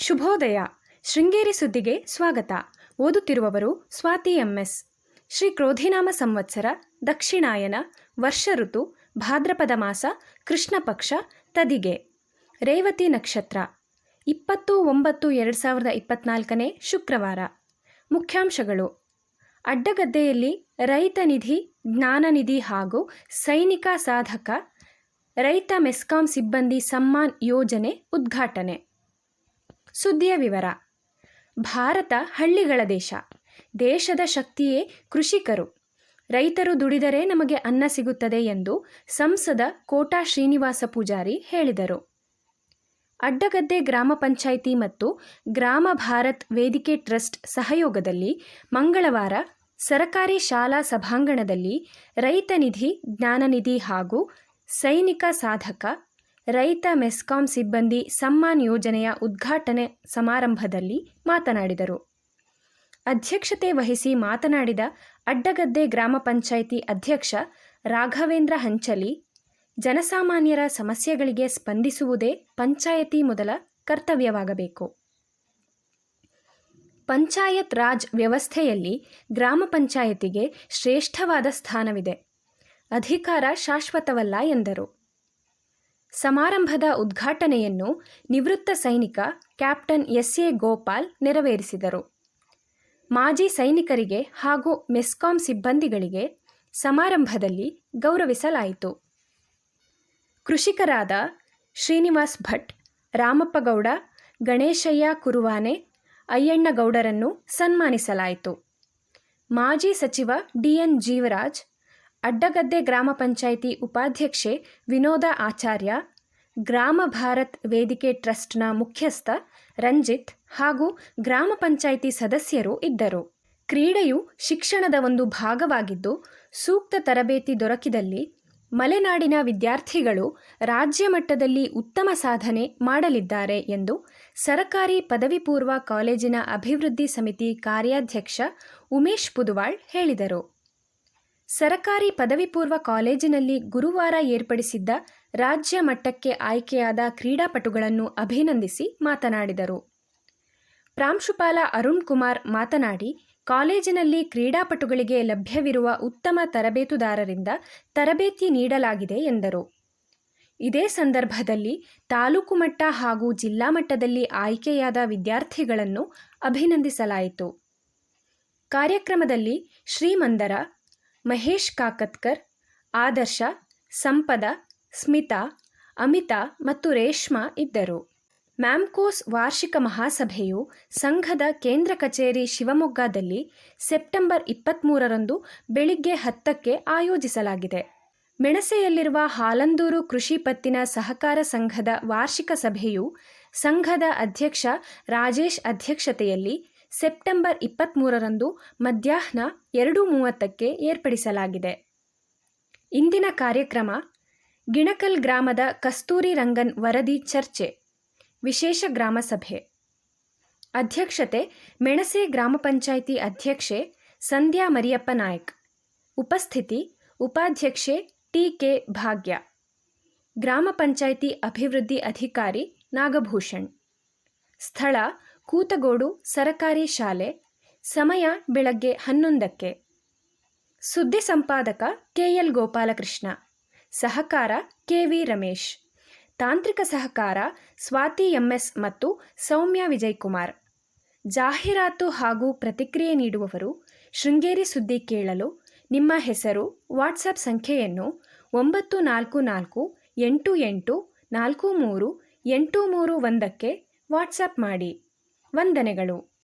ಶುಭೋದಯ. ಶೃಂಗೇರಿ ಸುದ್ದಿಗೆ ಸ್ವಾಗತ. ಓದುತ್ತಿರುವವರು ಸ್ವಾತಿ ಎಂಎಸ್. ಶ್ರೀ ಕ್ರೋಧಿನಾಮ ಸಂವತ್ಸರ, ದಕ್ಷಿಣಾಯನ, ವರ್ಷ ಋತು, ಭಾದ್ರಪದ ಮಾಸ, ಕೃಷ್ಣ ಪಕ್ಷ, ತದಿಗೆ. ರೇವತಿ ನಕ್ಷತ್ರ. ಇಪ್ಪತ್ತು ಒಂಬತ್ತು ಎರಡು ಸಾವಿರದ ಇಪ್ಪತ್ನಾಲ್ಕನೇ ಶುಕ್ರವಾರ. ಮುಖ್ಯಾಂಶಗಳು. ಅಡ್ಡಗದ್ದೆಯಲ್ಲಿ ರೈತ ನಿಧಿ, ಜ್ಞಾನ ನಿಧಿ ಹಾಗೂ ಸೈನಿಕ ಸಾಧಕ, ರೈತ ಮೆಸ್ಕಾಂ ಸಿಬ್ಬಂದಿ ಸಮ್ಮಾನ್ ಯೋಜನೆ ಉದ್ಘಾಟನೆ. ಸುದ್ದಿಯ ವಿವರ. ಭಾರತ ಹಳ್ಳಿಗಳ ದೇಶ. ದೇಶದ ಶಕ್ತಿಯೇ ಕೃಷಿಕರು. ರೈತರು ದುಡಿದರೆ ನಮಗೆ ಅನ್ನ ಸಿಗುತ್ತದೆ ಎಂದು ಸಂಸದ ಕೋಟಾ ಶ್ರೀನಿವಾಸ ಪೂಜಾರಿ ಹೇಳಿದರು. ಅಡ್ಡಗದ್ದೆ ಗ್ರಾಮ ಪಂಚಾಯಿತಿ ಮತ್ತು ಗ್ರಾಮ ಭಾರತ್ ವೇದಿಕೆ ಟ್ರಸ್ಟ್ ಸಹಯೋಗದಲ್ಲಿ ಮಂಗಳವಾರ ಸರಕಾರಿ ಶಾಲಾ ಸಭಾಂಗಣದಲ್ಲಿ ರೈತ ನಿಧಿ ಜ್ಞಾನನಿಧಿ ಹಾಗೂ ಸೈನಿಕ ಸಾಧಕ ರೈತ ಮೆಸ್ಕಾಂ ಸಿಬ್ಬಂದಿ ಸಮ್ಮಾನ್ ಯೋಜನೆಯ ಉದ್ಘಾಟನೆ ಸಮಾರಂಭದಲ್ಲಿ ಮಾತನಾಡಿದರು. ಅಧ್ಯಕ್ಷತೆ ವಹಿಸಿ ಮಾತನಾಡಿದ ಅಡ್ಡಗದ್ದೆ ಗ್ರಾಮ ಪಂಚಾಯಿತಿ ಅಧ್ಯಕ್ಷ ರಾಘವೇಂದ್ರ ಹಂಚಲಿ, ಜನಸಾಮಾನ್ಯರ ಸಮಸ್ಯೆಗಳಿಗೆ ಸ್ಪಂದಿಸುವುದೇ ಪಂಚಾಯತಿ ಮೊದಲ ಕರ್ತವ್ಯವಾಗಬೇಕು. ಪಂಚಾಯತ್ ರಾಜ್ ವ್ಯವಸ್ಥೆಯಲ್ಲಿ ಗ್ರಾಮ ಪಂಚಾಯತಿಗೆ ಶ್ರೇಷ್ಠವಾದ ಸ್ಥಾನವಿದೆ. ಅಧಿಕಾರ ಶಾಶ್ವತವಲ್ಲ ಎಂದರು. ಸಮಾರಂಭದ ಉದ್ಘಾಟನೆಯನ್ನು ನಿವೃತ್ತ ಸೈನಿಕ ಕ್ಯಾಪ್ಟನ್ ಎಸ್ ಎ ಗೋಪಾಲ್ ನೆರವೇರಿಸಿದರು. ಮಾಜಿ ಸೈನಿಕರಿಗೆ ಹಾಗೂ ಮೆಸ್ಕಾಂ ಸಿಬ್ಬಂದಿಗಳಿಗೆ ಸಮಾರಂಭದಲ್ಲಿ ಗೌರವಿಸಲಾಯಿತು. ಕೃಷಿಕರಾದ ಶ್ರೀನಿವಾಸ್ ಭಟ್ ರಾಮಪ್ಪಗೌಡ ಗಣೇಶಯ್ಯ ಕುರುವಾನೆ ಅಯ್ಯಣ್ಣಗೌಡರನ್ನು ಸನ್ಮಾನಿಸಲಾಯಿತು. ಮಾಜಿ ಸಚಿವ ಡಿಎನ್ ಜೀವರಾಜ್ ಅಡ್ಡಗದ್ದೆ ಗ್ರಾಮ ಪಂಚಾಯಿತಿ ಉಪಾಧ್ಯಕ್ಷೆ ವಿನೋದ ಆಚಾರ್ಯ, ಗ್ರಾಮ ಭಾರತ್ ವೇದಿಕೆ ಟ್ರಸ್ಟ್ನ ಮುಖ್ಯಸ್ಥ ರಂಜಿತ್ ಹಾಗೂ ಗ್ರಾಮ ಪಂಚಾಯಿತಿ ಸದಸ್ಯರು ಇದ್ದರು. ಕ್ರೀಡೆಯು ಶಿಕ್ಷಣದ ಒಂದು ಭಾಗವಾಗಿದ್ದು, ಸೂಕ್ತ ತರಬೇತಿ ದೊರಕಿದಲ್ಲಿ ಮಲೆನಾಡಿನ ವಿದ್ಯಾರ್ಥಿಗಳು ರಾಜ್ಯ ಮಟ್ಟದಲ್ಲಿ ಉತ್ತಮ ಸಾಧನೆ ಮಾಡಲಿದ್ದಾರೆ ಎಂದು ಸರಕಾರಿ ಪದವಿ ಪೂರ್ವ ಕಾಲೇಜಿನ ಅಭಿವೃದ್ಧಿ ಸಮಿತಿ ಕಾರ್ಯಾಧ್ಯಕ್ಷ ಉಮೇಶ್ ಪುದುವಾಳ್ ಹೇಳಿದರು. ಸರಕಾರಿ ಪದವಿ ಪೂರ್ವ ಕಾಲೇಜಿನಲ್ಲಿ ಗುರುವಾರ ಏರ್ಪಡಿಸಿದ್ದ ರಾಜ್ಯ ಮಟ್ಟಕ್ಕೆ ಆಯ್ಕೆಯಾದ ಕ್ರೀಡಾಪಟುಗಳನ್ನು ಅಭಿನಂದಿಸಿ ಮಾತನಾಡಿದರು. ಪ್ರಾಂಶುಪಾಲ ಅರುಣ್ ಕುಮಾರ್ ಮಾತನಾಡಿ, ಕಾಲೇಜಿನಲ್ಲಿ ಕ್ರೀಡಾಪಟುಗಳಿಗೆ ಲಭ್ಯವಿರುವ ಉತ್ತಮ ತರಬೇತುದಾರರಿಂದ ತರಬೇತಿ ನೀಡಲಾಗಿದೆ ಎಂದರು. ಇದೇ ಸಂದರ್ಭದಲ್ಲಿ ತಾಲೂಕು ಮಟ್ಟ ಹಾಗೂ ಜಿಲ್ಲಾ ಮಟ್ಟದಲ್ಲಿ ಆಯ್ಕೆಯಾದ ವಿದ್ಯಾರ್ಥಿಗಳನ್ನು ಅಭಿನಂದಿಸಲಾಯಿತು. ಕಾರ್ಯಕ್ರಮದಲ್ಲಿ ಶ್ರೀಮಂದರ ಮಹೇಶ್ ಕಾಕತ್ಕರ್, ಆದರ್ಶ, ಸಂಪದ, ಸ್ಮಿತಾ, ಅಮಿತಾ ಮತ್ತು ರೇಷ್ಮಾ ಇದ್ದರು. ಮ್ಯಾಮ್ಕೋಸ್ ವಾರ್ಷಿಕ ಮಹಾಸಭೆಯು ಸಂಘದ ಕೇಂದ್ರ ಕಚೇರಿ ಶಿವಮೊಗ್ಗದಲ್ಲಿ ಸೆಪ್ಟೆಂಬರ್ ಇಪ್ಪತ್ತ್ಮೂರರಂದು ಬೆಳಿಗ್ಗೆ ಹತ್ತಕ್ಕೆ ಆಯೋಜಿಸಲಾಗಿದೆ. ಮೆಣಸೆಯಲ್ಲಿರುವ ಹಾಲಂದೂರು ಕೃಷಿ ಪತ್ತಿನ ಸಹಕಾರ ಸಂಘದ ವಾರ್ಷಿಕ ಸಭೆಯು ಸಂಘದ ಅಧ್ಯಕ್ಷ ರಾಜೇಶ್ ಅಧ್ಯಕ್ಷತೆಯಲ್ಲಿ ಸೆಪ್ಟೆಂಬರ್ ಇಪ್ಪತ್ತ್ಮೂರರಂದು ಮಧ್ಯಾಹ್ನ ಎರಡು ಮೂವತ್ತಕ್ಕೆ ಏರ್ಪಡಿಸಲಾಗಿದೆ. ಇಂದಿನ ಕಾರ್ಯಕ್ರಮ ಗಿಣಕಲ್ ಗ್ರಾಮದ ಕಸ್ತೂರಿ ರಂಗನ್ ವರದಿ ಚರ್ಚೆ, ವಿಶೇಷ ಗ್ರಾಮ ಸಭೆ ಅಧ್ಯಕ್ಷತೆ ಮೆಣಸೆ ಗ್ರಾಮ ಪಂಚಾಯಿತಿ ಅಧ್ಯಕ್ಷೆ ಸಂಧ್ಯಾ ಮರಿಯಪ್ಪ ನಾಯ್ಕ್. ಉಪಸ್ಥಿತಿ ಉಪಾಧ್ಯಕ್ಷೆ ಟಿ ಕೆ ಭಾಗ್ಯ. ಗ್ರಾಮ ಪಂಚಾಯಿತಿ ಅಭಿವೃದ್ಧಿ ಅಧಿಕಾರಿ ನಾಗಭೂಷಣ್. ಸ್ಥಳ ಕೂತಗೋಡು ಸರಕಾರಿ ಶಾಲೆ, ಸಮಯ ಬೆಳಗ್ಗೆ ಹನ್ನೊಂದಕ್ಕೆ. ಸುದ್ದಿ ಸಂಪಾದಕ ಕೆಎಲ್ ಗೋಪಾಲಕೃಷ್ಣ, ಸಹಕಾರ ಕೆವಿ ರಮೇಶ್, ತಾಂತ್ರಿಕ ಸಹಕಾರ ಸ್ವಾತಿ ಎಂಎಸ್ ಮತ್ತು ಸೌಮ್ಯ ವಿಜಯಕುಮಾರ್. ಜಾಹೀರಾತು ಹಾಗೂ ಪ್ರತಿಕ್ರಿಯೆ ನೀಡುವವರು ಶೃಂಗೇರಿ ಸುದ್ದಿ ಕೇಳಲು ನಿಮ್ಮ ಹೆಸರು, ವಾಟ್ಸಪ್ ಸಂಖ್ಯೆಯನ್ನು ಒಂಬತ್ತು ನಾಲ್ಕು ನಾಲ್ಕು ಎಂಟು ಎಂಟು ನಾಲ್ಕು ಮೂರು ಎಂಟು ಮೂರು ಒಂದಕ್ಕೆ ವಾಟ್ಸಪ್ ಮಾಡಿ. ವಂದನೆಗಳು.